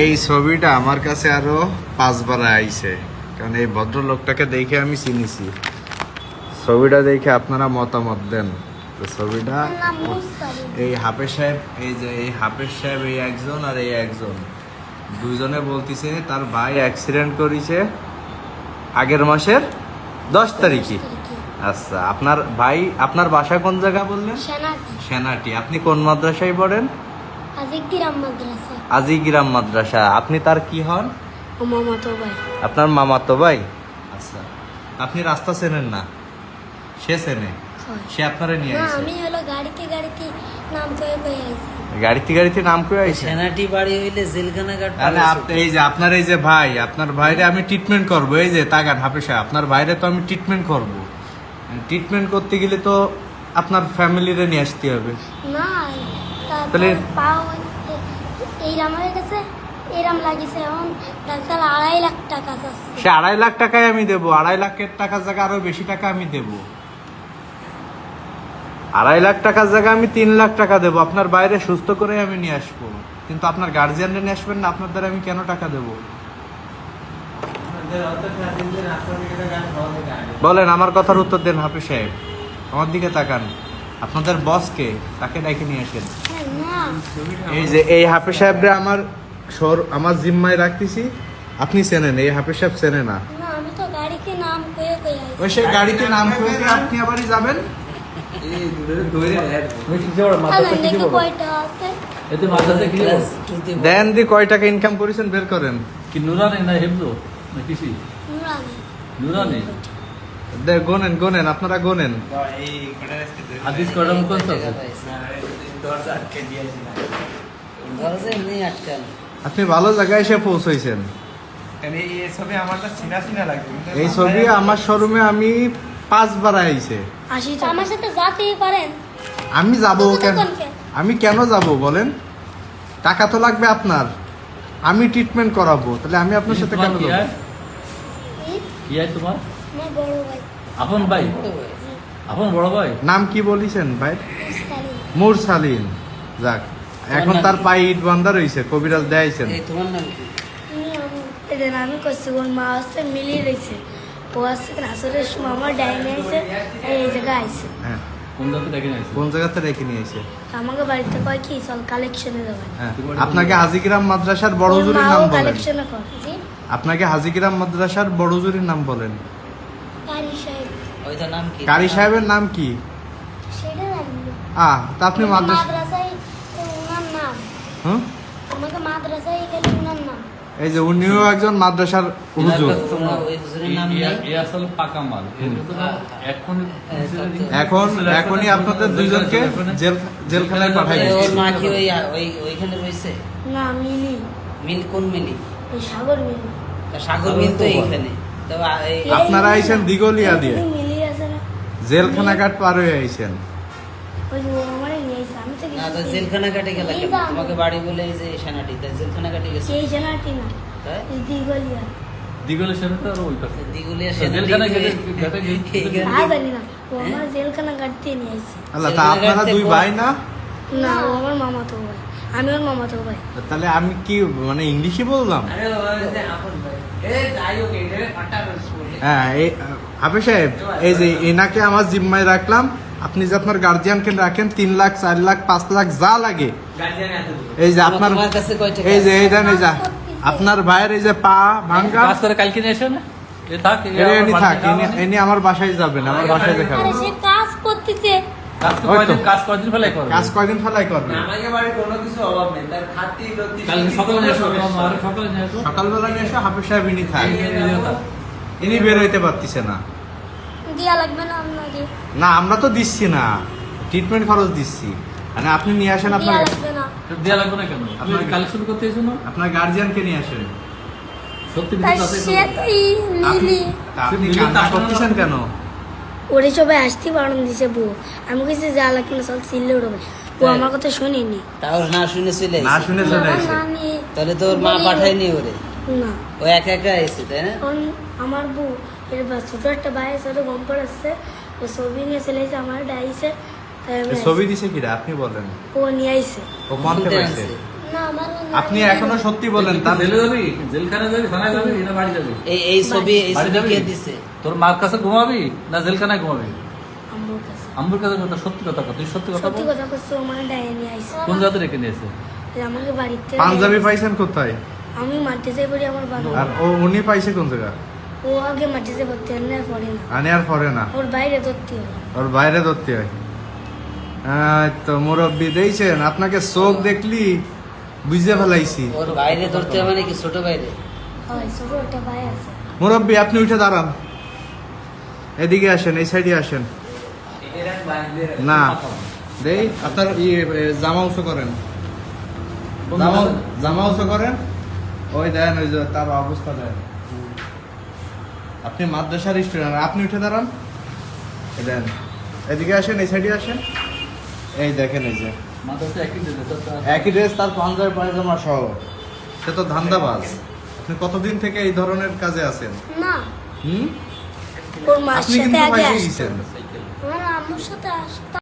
এই ছবিটা আমার কাছে আরও পাঁচবার আইছে কারণ এই ভদ্রলোকটাকে দেখে আমি চিনিছি। ছবিটা দেখে আপনারা মতামত দেন। তো ছবিটা এই হাফেজ সাহেব এই যে এই হাফেজ সাহেব এই একজন আর এই একজন। দুজনে বলতিছে তার ভাই অ্যাক্সিডেন্ট করেছে আগের মাসের দশ তারিখে। আচ্ছা আপনার ভাই আপনার বাসা কোন জায়গা বললেন? সেনাটি। আপনি কোন মাদ্রাসায় পড়েন? আজিগ্রাম মাদ্রাসা। আপনি তার কি হন? ভাই। আপনার মামাতো ভাই? আচ্ছা। আপনি রাস্তা চেনেন না? সে চেনে? সে আপনারা নিয়ে না আসে? আমি হলো গাড়িতে গাড়িতে নাম কয়ে কয়ে আইছি। গাড়িতে গাড়িতে নাম করে আইসে সেনাটি বাড়ি হইলে জেলখানা কাট আরে আপ- এই যে আপনার এই যে ভাই আপনার ভাইরে আমি ট্রিটমেন্ট করব। এই যে তাকান হাফে সাহেব আপনার ভাইরে তো আমি ট্রিটমেন্ট করব। ট্রিটমেন্ট করতে গেলে তো আপনার ফ্যামিলিরে নিয়ে আসতে হবে। না তাহলে- পা এইরাম হয়ে গেছে এইরাম লাগিছে এখন ডাক্তার আড়াই লাখ টাকা চাচ্ছে সে আড়াই লাখ টাকায় আমি দেবো আড়াই লাখের টাকার জায়গায় আরও বেশি টাকা আমি দেবো। আড়াই লাখ টাকার জায়গায় আমি তিন লাখ টাকা দেবো আপনার বাইরে সুস্থ করে আমি নিয়ে আসব। কিন্তু আপনার গার্জিয়ানরা নিয়ে আসবেন না আপনার দ্বারা আমি কেন টাকা দেবো? বলেন আমার কথার উত্তর দেন হাফিজ সাহেব। আমার দিকে তাকান। আপনাদের বসকে তাকে ডেকে নিয়ে আসেন। এই যে এই হাফিজ সাহেবরে আমার সর আমার জিম্মায় রাখতেছি। আপনি চেনেন এই হাফিজ সাহেব চেনে না। ওই সেই গাড়িতে নাম করে আপনি আবারই যাবেন? দেন দি কয় টাকা ইনকাম করেছেন বের করেন। কি নুরানি না হেফজো না কিসি? নুরানি। নুরানি? গোনেন গোনেন আপনারা গোনেন। হাদিস কয়টা মুখস্থ আছে? দরজা এমনি আটকান। আপনি ভালো জায়গায় এসে পৌঁছাইছেন। এই ছবি আমার শোরুমে আমি পাঁচবার আইছে। আমার সাথে যাতেই পারেন। আমি যাব কেন আমি কেন যাব বলেন? টাকা তো লাগবে আপনার। আমি ট্রিটমেন্ট করাবো। তাহলে আমি আপনার সাথে কেন যাব? কি হয় তোমার? ভাই। আপন ভাই? আপন বড় ভাই? নাম কি বলিছেন ভাই। মুরসালিন। যাক এখন তার পায়ে ইট বান্ধা রয়েছে কবিরাজ দেয়াইছেন। তোমার নাম কি? আমি- এদের আমি করছি ওর মা আসছে মিলিয়ে রয়েছে ও আসছে আসলে আমার ডাইনে আছে এই জায়গায় হ্যাঁ। কোন জায়গাতে রেখে নিয়েছে আমাকে বাড়িতে কয় কি চল কালেকশনে যাবেন হ্যাঁ। আপনাকে হাজিগ্রাম মাদ্রাসার বড় হুজুরের নাম বলেন। কালেকশনে করে। জি? আপনাকে হাজিগ্রাম মাদ্রাসার বড় হুজুরের নাম বলেন। কারি সাহেব। কারি সাহেবের নাম কি? তা আপনি মাদ্রাসা মাদ্রাসায় তো নাম হুম আমাকে মাদ্রাসায় গেলে ওনার নাম এই যে উনিও একজন মাদ্রাসার হুজুর এখন এখন এখনই আপনাদের দুইজনকে জেল জেলখানায় পাঠাই ওর মা কি ওই ওই ওইখানে রয়েছে না মিলি মিল কোন মিলি ওই সাগর মিলি সাগর মিল তো এইখানে আপনারা আইছেন দিগলিয়া দিয়ে জেলখানা ঘাট পার হয়ে আইছেন ওই যে ও আমারে নিয়ে আমি তো না তো জেলখানা কাটে গেল কেন তোমাকে বাড়ি বলে এই যে সেনাটি তা জেলখানা কাটে গেছে? সেই জানাটি না তাই? এই দিগলিয়া দিগলের তো আরও ওই পাশে দিগুলিয়া জেলখানা সেনাটি কেটে- কেটে গেছে। তা জানি না ও আমার জেলখানা কাটতে নিয়ে আইছে। আল্লাহ তা আপনারা দুই ভাই না? না ও আমার মামা তো ভাই আমি ওর মামা তো ভাই তাহলে আমি কি মানে ইংলিশে বললাম? হ্যাঁ এই হাফিজ সাহেব এই যে এনাকে আমার জিম্মায় রাখলাম। আপনি যে আপনার গার্জিয়ানকে রাখেন তিন লাখ চার লাখ পাঁচ লাখ যা লাগে। এই যে আপনার তোমার কাছে কয় টাকা? এই যে এই দেন এই যে আপনার ভাইয়ের এই যে পা ভাঙ্গা। কাজ করে কালকে নিয়ে আসেন থাক এ এনে আমার থাক আমার বাসায় যাবেন আমার বাসায় দেখাবেন। কাজ করতেছে। কাজ। কয়দিন কাজ কয়দিন ফেলাই করবে? কাজ কয়দিন ফেলাই করবে? আমাকে বাড়ি কোনো কিছু অভাব নেই। তার খাতি লতি কালকে সকালে নিয়ে সকালে নিয়ে সকালবেলা এসে হাফিজ সাহেব ইনি থাক। ইনি বের হইতে পারতিছে না। দিয়া লাগবে না আপনাকে। না আমরা তো দিচ্ছি না। ট্রিটমেন্ট খরচ দিচ্ছি। মানে আপনি নিয়ে আসেন দিয়া আপনার লাগবে না। দেয়া লাগবে না কেন? আপনি কালেকশন করতে এসো না? আপনার গার্জিয়ানকে নিয়ে আসেন। সত্যি তাই বিদ্যুৎ আছে সে তো এই আপনি আপনি কান্না করতেছেন কেন? ওরে সবাই আসতে বারণ দিছে বউ। আমি কিছু যা লাগবে না সব সিললে উঠবে ও হ্যাঁ। আমার কথা শুনিনি। তাও না শুনে চলে না শুনে চলে আসে তাহলে তোর মা পাঠায়নি ওরে। না। ও একা একা এসে তাই না? আমার বউ এর বা ছোট একটা ভাই আছে ওটা ও ছবি নিয়ে চলে এসে আমার ডাইছে ছবি দিছে কিরা? আপনি বলেন। ও নিয়ে আইছে। ও পাইছে আপনি এখনও সত্যি বলেন তার জেলে যাবি? জেলখানে যাবি? থানায় যাবি? না বাড়ি যাবি? এই এই ছবি এই ছবি কে দিছে? তোর মার কাছে ঘুমাবি না জেলখানায় ঘুমাবি? আম্মুর কাছে। আম্মুর কাছে কথা সত্যি কথা কর। তুই সত্যি কথা সত্যি কথা মানে নিয়ে আইছে। কোন জায়গাতে রেখে নিয়েছে আমাকে বাড়িতে পাঞ্জাবি পাইছেন কোথায়? আমি যাই পড়ি আমার বাবা। আর ও উনি পাইছে কোন জায়গা? ও আগে যাই পড়তে না পড়ে না। আনে আর পরে না? ওর বাইরে ধরতে হয়। ওর বাইরে ধরতে হয়। তো মুরব্বি দিয়েছেন আপনাকে চোখ দেখলি বুঝতে ফেলাইছি। ওর বাইরে ধরতে হবে নাকি ছোট বাইরে? হয় মুরব্বি আপনি উঠে দাঁড়ান। এদিকে আসেন এই সাইডে আসেন। না। দেই আপনার ইয়ে জামা উঁচু করেন? জামা উঁচু করেন। ওই দেন ওই যে তার অবস্থা দেন। আপনি মাদ্রাসার স্টুডেন্ট আপনি উঠে দাঁড়ান। দেন এদিকে আসেন এই সাইডে আসেন। এই দেখেন এই যে। মাদ্রাসা একই ড্রেস তার পাঞ্জাবি পায়জামা সহ। সে তো ধান্দাবাজ। আপনি কতদিন থেকে এই ধরনের কাজে আছেন? না। হুম? আপনি কিন্তু আগে পাইছে গেছেন আমার আম্মুর সাথে আসতো